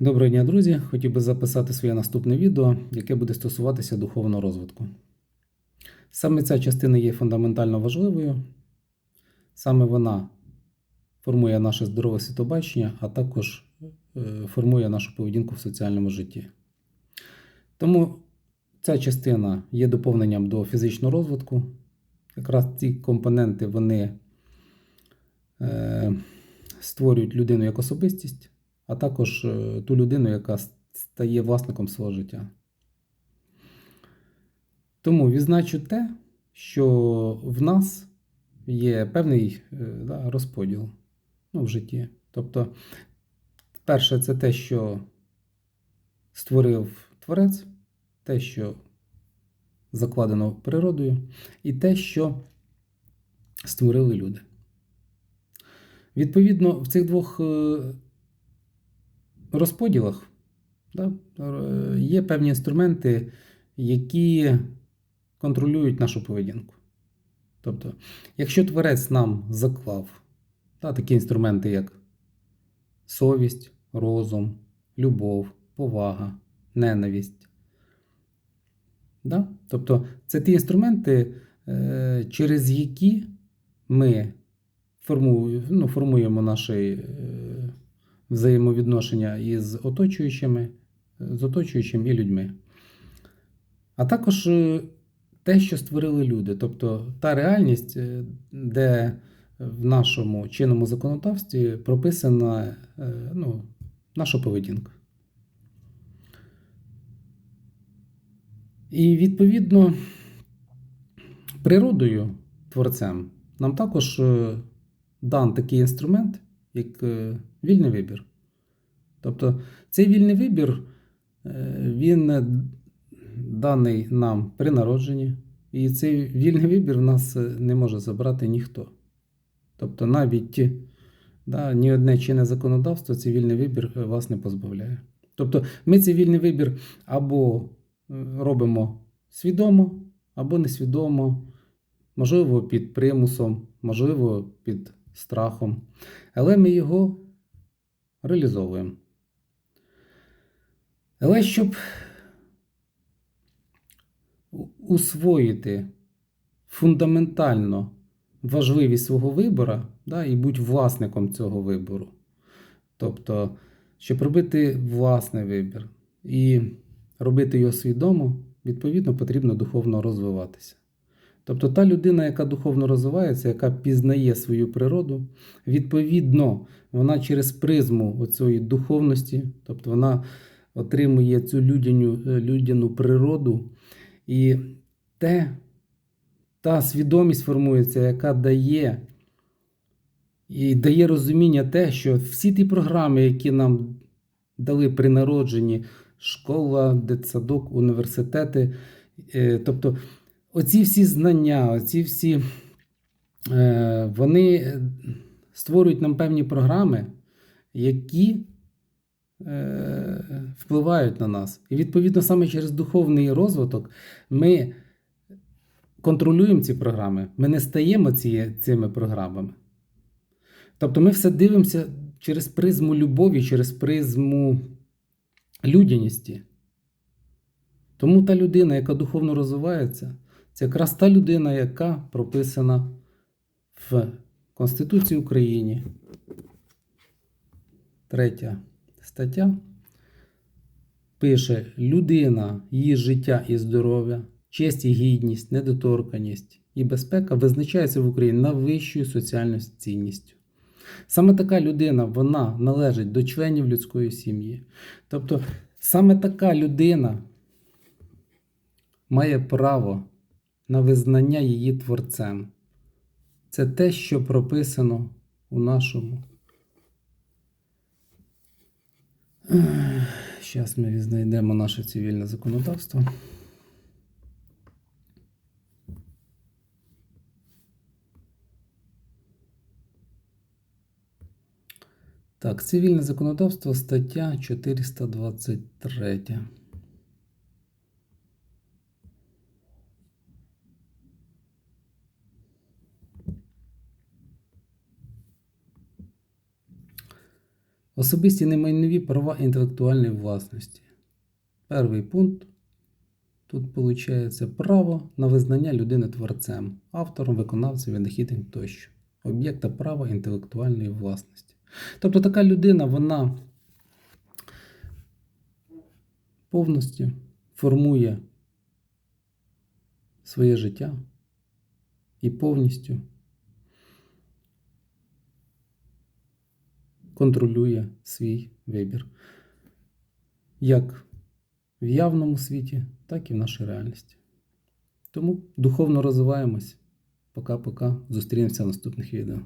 Доброго дня, друзі! Хотів би записати своє наступне відео, яке буде стосуватися духовного розвитку. Саме ця частина є фундаментально важливою, саме вона формує наше здорове світобачення, а також е, формує нашу поведінку в соціальному житті. Тому ця частина є доповненням до фізичного розвитку. Якраз ці компоненти вони е, створюють людину як особистість а також е, ту людину, яка стає власником свого життя. Тому відзначу те, що в нас є певний е, да, розподіл ну, в житті. Тобто, перше, це те, що створив творець, те, що закладено природою, і те, що створили люди. Відповідно, в цих двох е, розподілах да, є певні інструменти, які контролюють нашу поведінку. Тобто, якщо творець нам заклав да, такі інструменти, як совість, розум, любов, повага, ненависть. Да? Тобто, це ті інструменти, е, через які ми формуємо, ну, формуємо наші е, взаємовідношення із оточуючими, з оточуючим і людьми. А також е, те, що створили люди, тобто та реальність, е, де в нашому чинному законодавстві прописана е, ну, наша поведінка. І відповідно природою, творцем, нам також дан такий інструмент, як е, вільний вибір. Тобто цей вільний вибір, е, він даний нам при народженні, і цей вільний вибір в нас е, не може забрати ніхто. Тобто навіть да, ні одне чинне законодавство цей вільний вибір вас не позбавляє. Тобто ми цей вільний вибір або робимо свідомо, або несвідомо, можливо, під примусом, можливо, під страхом, але ми його реалізовуємо. Але щоб усвоїти фундаментально важливість свого вибору да, і бути власником цього вибору, тобто, щоб робити власний вибір і робити його свідомо, відповідно, потрібно духовно розвиватися. Тобто та людина, яка духовно розвивається, яка пізнає свою природу, відповідно, вона через призму цієї духовності, тобто вона отримує цю людяну, людяну природу, і те, та свідомість формується, яка дає і дає розуміння те, що всі ті програми, які нам дали при народженні, школа, дитсадок, університети, е, тобто оці всі знання, оці всі е, вони створюють нам певні програми, які е, впливають на нас. І відповідно саме через духовний розвиток ми контролюємо ці програми, ми не стаємо ці, цими програмами. Тобто ми все дивимося через призму любові, через призму людяності. Тому та людина, яка духовно розвивається, це якраз та людина, яка прописана в Конституції України. Третя стаття пише: людина, її життя і здоров'я, честь і гідність, недоторканість і безпека визначається в Україні найвищою соціальною цінністю. Саме така людина вона належить до членів людської сім'ї. Тобто, саме така людина має право на визнання її творцем. Це те, що прописано у нашому. Зараз ми знайдемо наше цивільне законодавство. Так, цивільне законодавство стаття 423. Особисті немайнові права інтелектуальної власності. Перший пункт. Тут виходить право на визнання людини творцем, автором, виконавцем, винахідним тощо. Об'єкта права інтелектуальної власності. Тобто така людина, вона повністю формує своє життя і повністю контролює свій вибір. Як в явному світі, так і в нашій реальності. Тому духовно розвиваємось. Пока-пока. Зустрінемося в наступних відео.